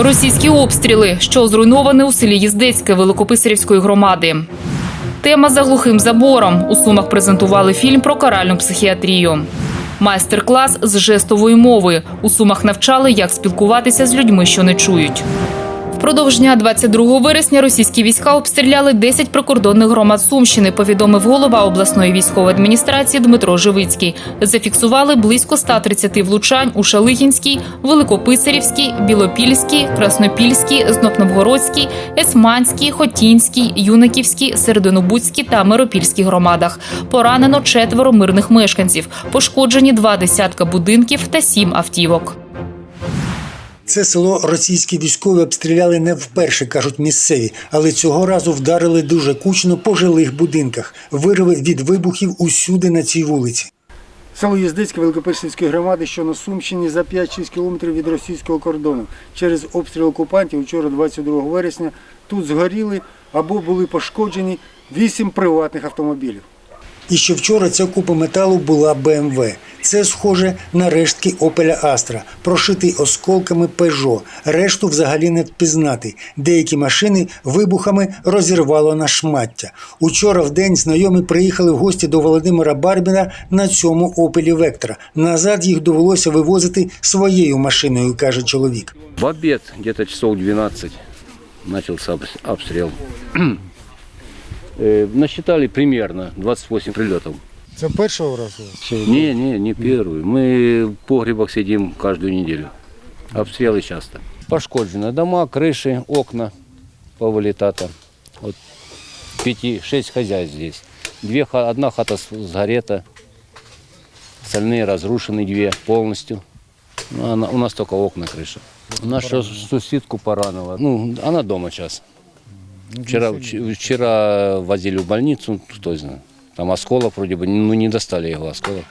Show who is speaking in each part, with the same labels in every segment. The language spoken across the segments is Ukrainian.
Speaker 1: Російські обстріли, що зруйноване у селі Їздецьке Великописарівської громади. Тема за глухим забором. У Сумах презентували фільм про каральну психіатрію. Майстер-клас з жестової мови. У Сумах навчали, як спілкуватися з людьми, що не чують. Впродовж дня 22 вересня російські війська обстріляли 10 прикордонних громад Сумщини, повідомив голова обласної військової адміністрації Дмитро Живицький. Зафіксували близько 130 влучань у Шалихінській, Великописарівській, Білопільській, Краснопільській, Знопновгородській, Есманській, Хотінській, Юнаківській, Серединобудській та Миропільській громадах. Поранено четверо мирних мешканців. Пошкоджені два десятка будинків та сім автівок.
Speaker 2: Це село російські військові обстріляли не вперше, кажуть місцеві, але цього разу вдарили дуже кучно по жилих будинках. Вирви від вибухів усюди на цій вулиці.
Speaker 3: Село Їздицьке Великописарівської громади, що на Сумщині за 5-6 кілометрів від російського кордону. Через обстріл окупантів вчора, 22 вересня, тут згоріли або були пошкоджені 8 приватних автомобілів.
Speaker 2: І ще вчора ця купа металу була БМВ. Це схоже на рештки Опеля Астра, прошитий осколками Пежо. Решту взагалі не впізнати. Деякі машини вибухами розірвало на шмаття. Учора в день знайомі приїхали в гості до Володимира Барбіна на цьому Опелі Вектора. Назад їх довелося вивозити своєю машиною, каже чоловік.
Speaker 4: В обед, где-то часов 12, начался обс- обстрел. Э, Насчитали примерно 28 прилетов.
Speaker 3: Це першого разу?
Speaker 4: Не, не, не первый. Мы в погребах сидим каждую неделю. Обстрелы часто. Пошкоджены дома, крыши, окна повылетато. Вот пяти, шесть хозяйств здесь. Две, ха- одна хата с- сгорета, остальные разрушены две полностью. Ну, она- у нас только окна, крыша. Наша соседку поранила. Ну, она дома сейчас. Вчера, вч- вчера возили в больницу, кто знает. Там осколок вроде бы, ну не достали его осколок.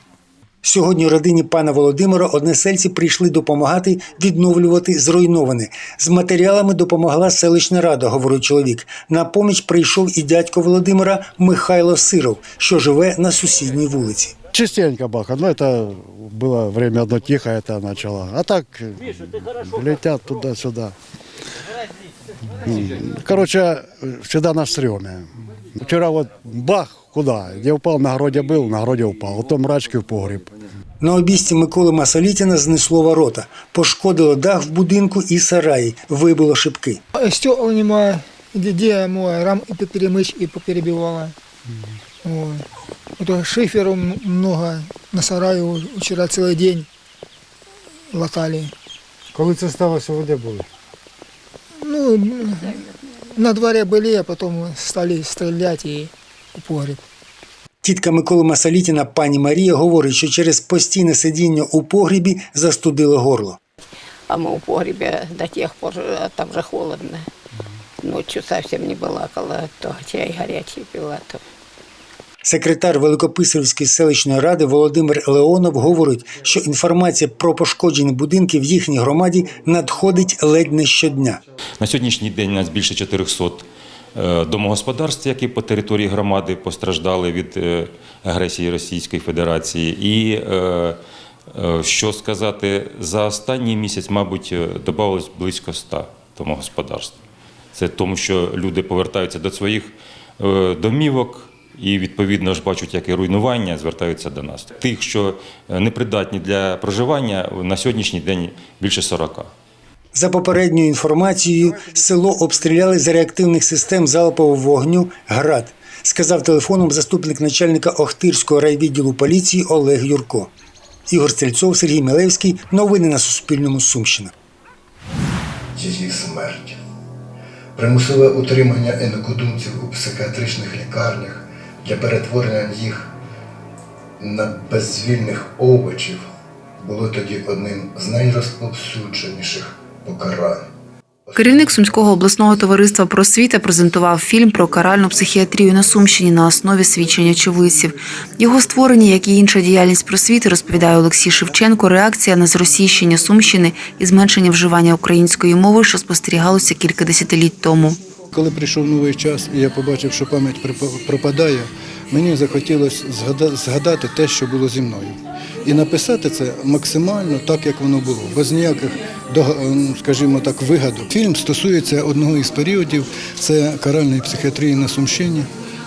Speaker 2: Сьогодні родині пана Володимира односельці прийшли допомагати відновлювати зруйноване. З матеріалами допомогла селищна рада, говорить чоловік. На поміч прийшов і дядько Володимира Михайло Сиров, що живе на сусідній вулиці.
Speaker 5: Частенько баха, но это было время одно тихо, это начало. А так э, летят туда-сюда. М, Короче, всегда на стреме. Вчера вот бах, куда? Где упал, на городе был, на городе упал. Потом мрачки в погреб.
Speaker 2: На обійсті Миколи Масолітіна знесло ворота, пошкодило дах в будинку і сараї, вибило шибки.
Speaker 6: Стекол немає, де моя рам і перемич, і поперебивала. Вот. Это шиферу м- много на сараю вчера целый день латали.
Speaker 3: Коли це сталося, ви де були?
Speaker 6: Ну, на дворе были, а потом стали стрелять и у погреб.
Speaker 2: Тітка Миколи Масалітіна, пані Марія, говорить, що через постійне сидіння у погрібі застудило горло.
Speaker 7: А ми у погребе до тих пор, а там же холодно. Ночью совсем не балакала, то чай горячий пила, то
Speaker 2: Секретар Великописарівської селищної ради Володимир Леонов говорить, що інформація про пошкоджені будинки в їхній громаді надходить ледь не щодня.
Speaker 8: На сьогоднішній день нас більше 400 е, домогосподарств, які по території громади постраждали від е, агресії Російської Федерації. І е, що сказати, за останній місяць, мабуть, додалось близько 100 домогосподарств. Це тому, що люди повертаються до своїх домівок. І відповідно ж бачать, як і руйнування, звертаються до нас. Тих, що е, непридатні для проживання, на сьогоднішній день більше 40.
Speaker 2: За попередньою інформацією, село обстріляли з реактивних систем залпового вогню ГРАД, сказав телефоном заступник начальника Охтирського райвідділу поліції Олег Юрко. Ігор Стрільцов, Сергій Мілевський. Новини на Суспільному. Сумщина.
Speaker 9: її смерть. Примусове утримання інакодумців у психіатричних лікарнях для перетворення їх на безвільних овочів було тоді одним з найрозповсюдженіших покарань.
Speaker 10: Керівник Сумського обласного товариства просвіта презентував фільм про каральну психіатрію на Сумщині на основі свідчень очевидців. Його створення, як і інша діяльність просвіти, розповідає Олексій Шевченко. Реакція на зросійщення Сумщини і зменшення вживання української мови, що спостерігалося кілька десятиліть тому.
Speaker 5: Коли прийшов новий час, і я побачив, що пам'ять пропадає,
Speaker 11: мені захотілося згадати те, що було зі мною. І написати це максимально так, як воно було, без ніяких, ем, скажімо так, вигадок. Фільм стосується одного із періодів, це каральної психіатрії на Сумщині,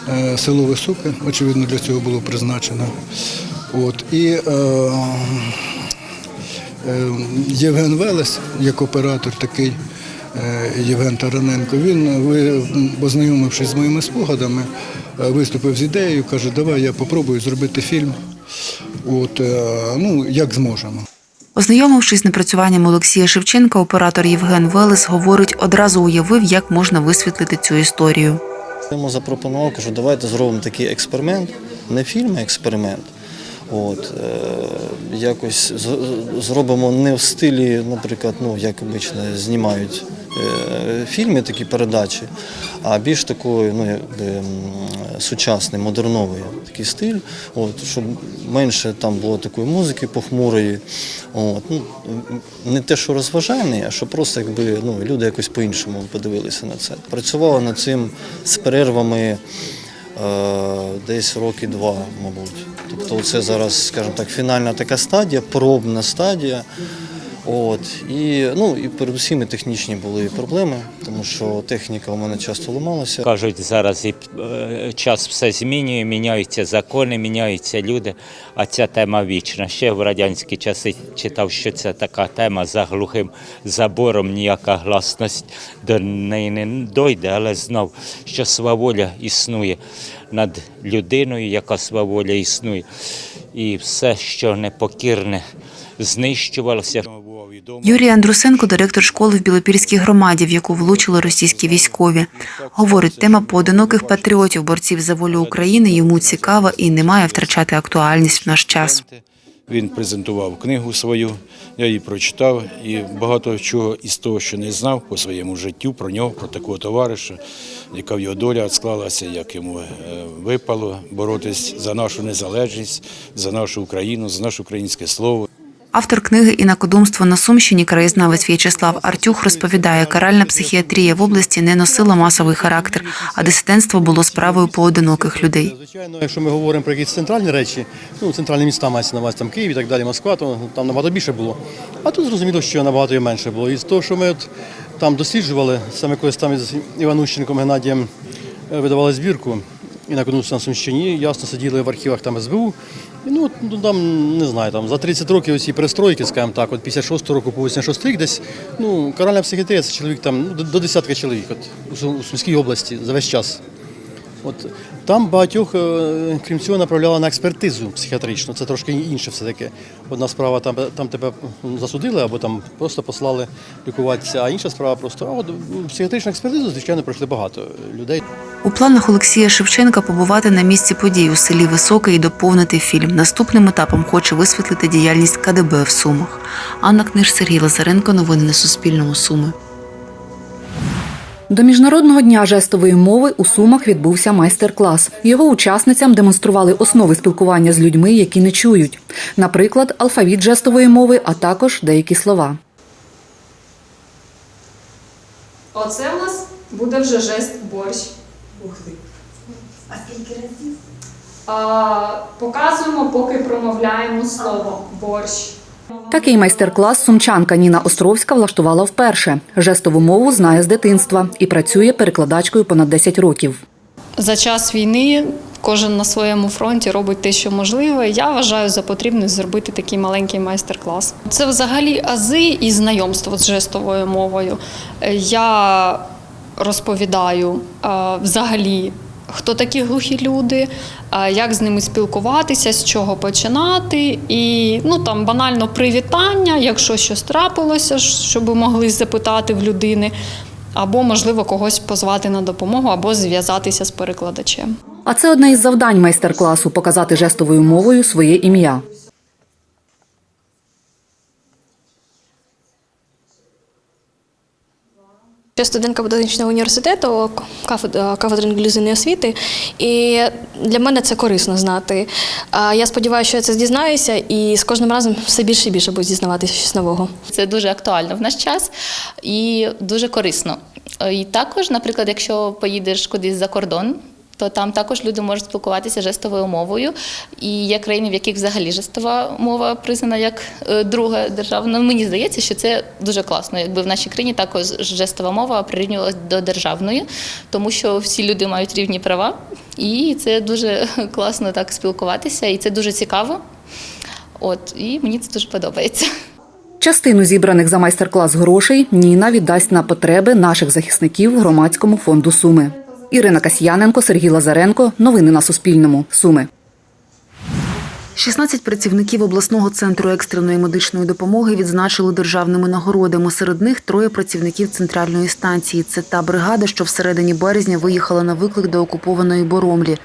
Speaker 11: е, село Високе, очевидно, для цього було призначено. От, і е, Е, Євген Велес, як оператор такий, Євген Тараненко, він, ви- познайомившись з моїми спогадами, е, виступив з ідеєю, каже, давай я попробую зробити фільм. От, е, ну, як зможемо.
Speaker 10: Ознайомившись з напрацюванням Олексія Шевченка, оператор Євген Велес говорить, одразу уявив, як можна висвітлити цю історію.
Speaker 12: Я йому запропонував, кажу, давайте зробимо такий експеримент, не фільм, а експеримент. От, е, якось зробимо не в стилі, наприклад, ну, як обично знімають е, фільми, такі передачі, а більш такою, ну, якби, сучасний, модерновий такий стиль, от, щоб менше там було такої музики похмурої. От, ну, не те, що розважальний, а щоб просто якби, ну, люди якось по-іншому подивилися на це. Працювали над цим з перервами десь роки два, мабуть. Тобто це зараз, скажімо так, фінальна така стадія, пробна стадія. От, і, ну, і передусім і технічні були проблеми, тому що техніка у мене часто ламалася.
Speaker 13: Кажуть, зараз і е, час все змінює, міняються закони, міняються люди, а ця тема вічна. Ще в радянські часи читав, що це така тема за глухим забором, ніяка гласність до неї не дойде, але знав, що сваволя існує над людиною, яка сваволя існує. І все, що непокірне, знищувалося.
Speaker 10: Юрій Андрусенко, директор школи в Білопільській громаді, в яку влучили російські військові. Говорить, тема поодиноких патріотів, борців за волю України йому цікава і не має втрачати актуальність в наш час.
Speaker 14: Він презентував книгу свою, я її прочитав, і багато чого із того, що не знав по своєму життю про нього, про такого товариша, яка в його доля склалася, як йому е, випало боротись за нашу незалежність, за нашу Україну, за наше українське слово.
Speaker 10: Автор книги «Інакодумство на Сумщині» краєзнавець В'ячеслав Артюх розповідає, каральна психіатрія в області не носила масовий характер, а дисидентство було справою поодиноких людей.
Speaker 15: Звичайно, якщо ми говоримо про якісь центральні речі, ну центральні міста мається на увазі, там Київ і так далі, Москва, то там набагато більше було. А тут зрозуміло, що набагато і менше було. І з того, що ми от там досліджували, саме колись там із Іванущенком Геннадієм е, видавали збірку і на Сумщині, ясно сиділи в архівах там СБУ. Ну, ну, там, не знаю, там за 30 років оці перестройки, скажімо так, от 56 року по 86 рік десь, ну, каральна психіатрія це чоловік там, ну, до, десятка чоловік от, у Сумській області за весь час. От там багатьох, е, крім цього, направляли на експертизу психіатричну. Це трошки інше все таки. Одна справа там, там тебе засудили або там просто послали лікуватися, а інша справа просто а от психіатричну експертизу, звичайно, пройшли багато людей.
Speaker 10: У планах Олексія Шевченка побувати на місці подій у селі Високе і доповнити фільм. Наступним етапом хоче висвітлити діяльність КДБ в Сумах. Анна Книж, Сергій Лазаренко. Новини на Суспільному. Суми.
Speaker 16: До міжнародного дня жестової мови у Сумах відбувся майстер-клас. Його учасницям демонстрували основи спілкування з людьми, які не чують. Наприклад, алфавіт жестової мови, а також деякі слова.
Speaker 17: Оце у нас буде вже жест борщ.
Speaker 18: А скільки разів?
Speaker 17: Показуємо, поки промовляємо слово борщ.
Speaker 16: Такий майстер-клас сумчанка Ніна Островська влаштувала вперше. Жестову мову знає з дитинства і працює перекладачкою понад 10 років.
Speaker 17: За час війни кожен на своєму фронті робить те, що можливе. Я вважаю за потрібне зробити такий маленький майстер-клас. Це взагалі ази і знайомство з жестовою мовою. Е, Я розповідаю е, взагалі. Хто такі глухі люди, як з ними спілкуватися, з чого починати, і ну там банально привітання, якщо щось трапилося, щоб могли запитати в людини, або можливо когось позвати на допомогу, або зв'язатися з перекладачем.
Speaker 16: А це одне із завдань майстер-класу показати жестовою мовою своє ім'я.
Speaker 19: Я студентка педагогічного університету, кафедра, кафедри інклюзивної освіти, і для мене це корисно знати. Я сподіваюся, що я це дізнаюся, і з кожним разом все більше і більше буду дізнаватися щось нового.
Speaker 1: Це дуже актуально в наш час і дуже корисно. І також, наприклад, якщо поїдеш кудись за кордон,
Speaker 20: то там також люди можуть спілкуватися жестовою мовою. І є країни, в яких взагалі жестова мова признана як е, друга державна. Мені здається, що це дуже класно. Якби в нашій країні також жестова мова прирівнювалася до державної, тому що всі люди мають рівні права, і це дуже класно так спілкуватися, і це дуже цікаво. От і мені це дуже подобається.
Speaker 16: Частину зібраних за майстер-клас грошей Ніна віддасть на потреби наших захисників громадському фонду Суми. Ірина Касьяненко, Сергій Лазаренко. Новини на Суспільному. Суми.
Speaker 10: 16 працівників обласного центру екстреної медичної допомоги відзначили державними нагородами. Серед них троє працівників центральної станції. Це та бригада, що всередині березня виїхала на виклик до окупованої Боромлі.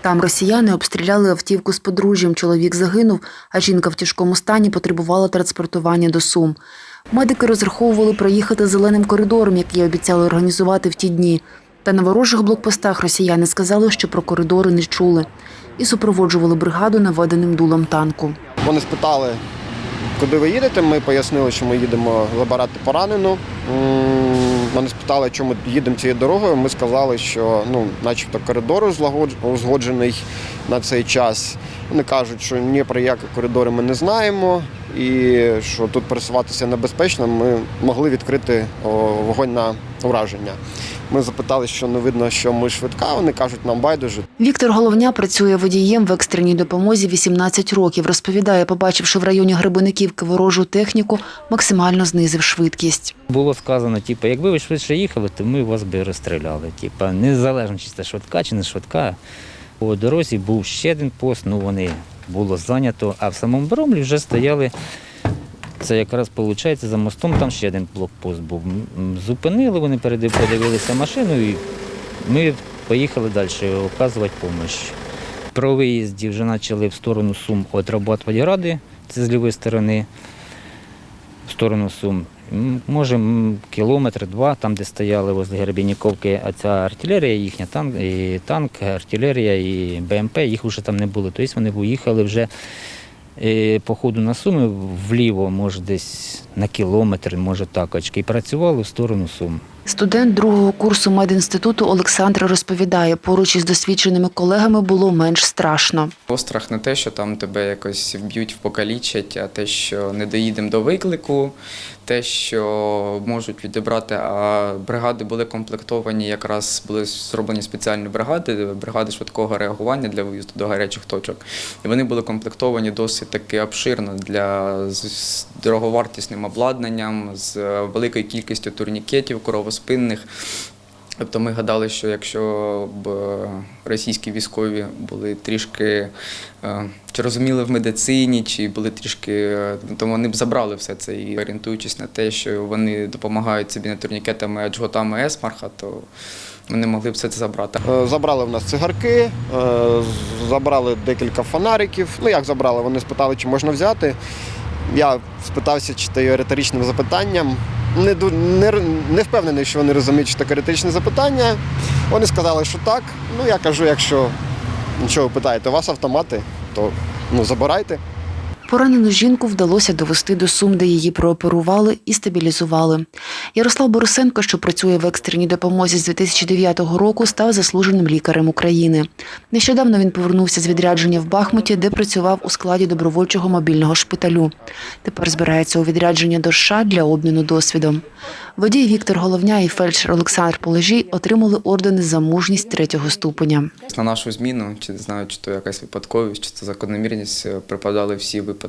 Speaker 10: Там росіяни обстріляли автівку з подружжям. Чоловік загинув, а жінка в тяжкому стані потребувала транспортування до Сум. Медики розраховували проїхати зеленим коридором, який обіцяли організувати в ті дні. Та на ворожих блокпостах росіяни сказали, що про коридори не чули, і супроводжували бригаду наведеним дулом танку.
Speaker 21: Вони спитали, куди ви їдете. Ми пояснили, що ми їдемо забирати поранену. Вони спитали, чому їдемо цією дорогою. Ми сказали, що ну, начебто коридор узгоджений на цей час. Вони кажуть, що ні про які коридори ми не знаємо, і що тут пересуватися небезпечно. Ми могли відкрити вогонь на ураження. Ми запитали, що не видно, що ми швидка. Вони кажуть, нам байдуже.
Speaker 10: Віктор Головня працює водієм в екстреній допомозі 18 років. Розповідає, побачивши в районі Гребениківки ворожу техніку, максимально знизив швидкість.
Speaker 22: Було сказано, типу, якби ви швидше їхали, то ми вас би розстріляли. Типу, незалежно чи це швидка чи не швидка. По дорозі був ще один пост, ну вони було зайнято, а в самому Бромлі вже стояли. Це якраз виходить за мостом, там ще один блокпост був. Зупинили, вони подивилися машину і ми поїхали далі оказувати допомогу. Про виїзді вже почали в сторону Сум отрабатувати ради, це з лівої сторони, в сторону Сум. Може, кілометр-два, там, де стояли возле Гербініковки, а ця артилерія їхня, танк, і танк, артилерія і БМП, їх вже там не було. Тобто вони виїхали вже е, по ходу на Суми вліво, може десь на кілометр, може так, очки, і працювали в сторону Сум.
Speaker 10: Студент другого курсу медінституту Олександр розповідає, поруч із досвідченими колегами було менш страшно.
Speaker 23: Острах не те, що там тебе якось вб'ють, покалічать, а те, що не доїдемо до виклику, те, що можуть відібрати. А бригади були комплектовані, якраз були зроблені спеціальні бригади, бригади швидкого реагування для виїзду до гарячих точок. І вони були комплектовані досить таки обширно для з- дороговартісним обладнанням, з великою кількістю турнікетів, кровоспинних. Тобто ми гадали, що якщо б російські військові були трішки е, чи розуміли в медицині, чи були трішки, е, то вони б забрали все це і орієнтуючись на те, що вони допомагають собі не турнікетами, а джготами есмарха, то вони могли б все це забрати.
Speaker 21: Е, Забрали в нас цигарки, забрали декілька фонариків. Ну як забрали? Вони спитали, чи можна взяти. Я спитався, чи це є риторичним запитанням. Не, не, не впевнений, що вони розуміють, що таке критичне запитання. Вони сказали, що так. Ну я кажу, якщо нічого питаєте, у вас автомати, то ну, забирайте.
Speaker 10: Поранену жінку вдалося довести до Сум, де її прооперували і стабілізували. Ярослав Борисенко, що працює в екстреній допомозі з 2009 року, став заслуженим лікарем України. Нещодавно він повернувся з відрядження в Бахмуті, де працював у складі добровольчого мобільного шпиталю. Тепер збирається у відрядження до США для обміну досвідом. Водій Віктор Головня і фельдшер Олександр Полежій отримали ордени за мужність третього ступеня.
Speaker 23: На нашу зміну, чи не знаю, чи то якась випадковість, чи це закономірність, е, припадали всі випадки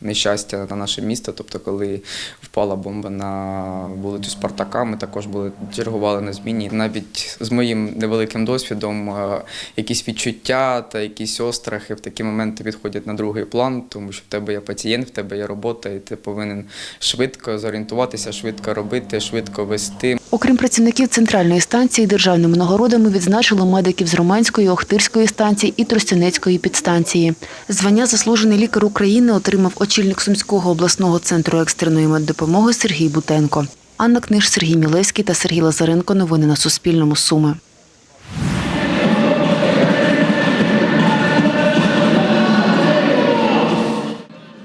Speaker 23: нещастя на наше місто. Тобто, коли впала бомба на вулицю Спартака, ми також були чергували на зміні. Навіть з моїм невеликим досвідом е, якісь відчуття та якісь острахи в такі моменти відходять на другий план, тому що в тебе є пацієнт, в тебе є робота, і ти повинен швидко зорієнтуватися, швидко робити, швидко вести.
Speaker 10: Окрім працівників центральної станції, державними нагородами відзначили медиків з Романської, Охтирської станції і Тростянецької підстанції. Звання заслужений лікар України отримав очільник Сумського обласного центру екстреної меддопомоги Сергій Бутенко. Анна Книж, Сергій Мілевський та Сергій Лазаренко. Новини на Суспільному. Суми.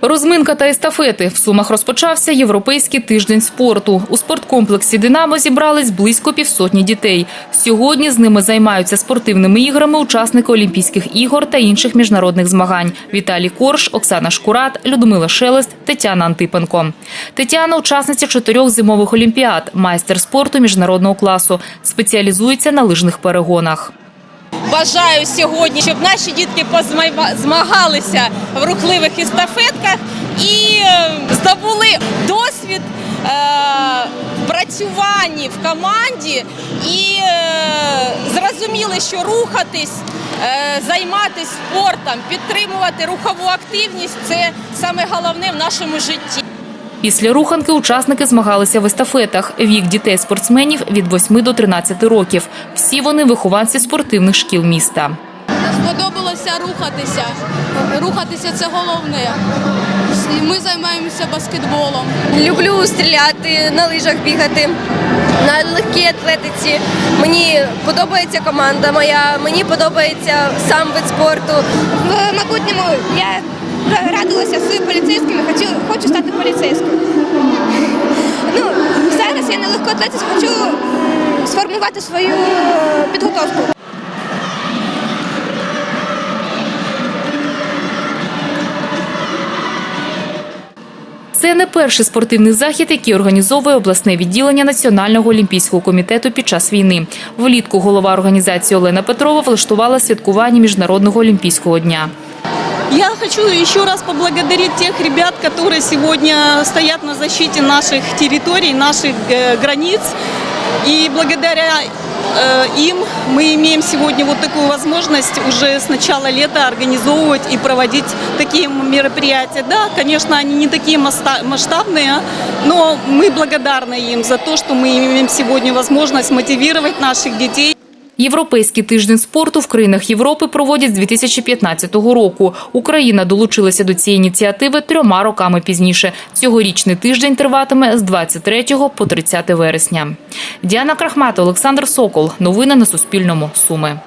Speaker 1: Розминка та естафети. В Сумах розпочався Європейський тиждень спорту. У спорткомплексі «Динамо» зібрались близько півсотні дітей. Сьогодні з ними займаються спортивними іграми учасники Олімпійських ігор та інших міжнародних змагань. Віталій Корж, Оксана Шкурат, Людмила Шелест, Тетяна Антипенко. Тетяна – учасниця чотирьох зимових олімпіад, майстер спорту міжнародного класу. Спеціалізується на лижних перегонах.
Speaker 24: Бажаю сьогодні, щоб наші дітки змагалися в рухливих естафетках і е, здобули досвід е, в працюванні в команді і е, зрозуміли, що рухатись, займатися спортом, підтримувати рухову активність це саме головне в нашому житті.
Speaker 1: Після руханки учасники змагалися в естафетах. Вік дітей-спортсменів від 8 до 13 років. Всі вони вихованці спортивних шкіл міста.
Speaker 25: Сподобалося рухатися. Рухатися це головне. Ми займаємося баскетболом.
Speaker 26: Люблю стріляти, на лижах бігати, на легкій атлетиці. Мені подобається команда моя, мені подобається сам вид спорту.
Speaker 27: В майбутньому я радилася з поліцейськими, хочу, хочу стати поліцейським. Ну, зараз я на легкоатлетиці хочу сформувати свою підготовку.
Speaker 1: Це не перший спортивний захід, який організовує обласне відділення Національного олімпійського комітету під час війни. Влітку голова організації Олена Петрова влаштувала святкування міжнародного олімпійського дня.
Speaker 28: Я хочу еще раз поблагодарить тех ребят, которые сегодня стоят на защите наших территорий, наших э, границ. И благодаря э, им мы имеем сегодня вот такую возможность уже с начала лета организовывать и проводить такие мероприятия. Да, конечно, они не такие масштабные, но мы благодарны им за то, что мы имеем сегодня возможность мотивировать наших детей.
Speaker 1: Європейський тиждень спорту в країнах Європи проводять з 2015 року. Україна долучилася до цієї ініціативи трьома роками пізніше. Цьогорічний тиждень триватиме з 23 по 30 вересня. Діана Крахмат, Олександр Сокол. Новини на Суспільному. Суми.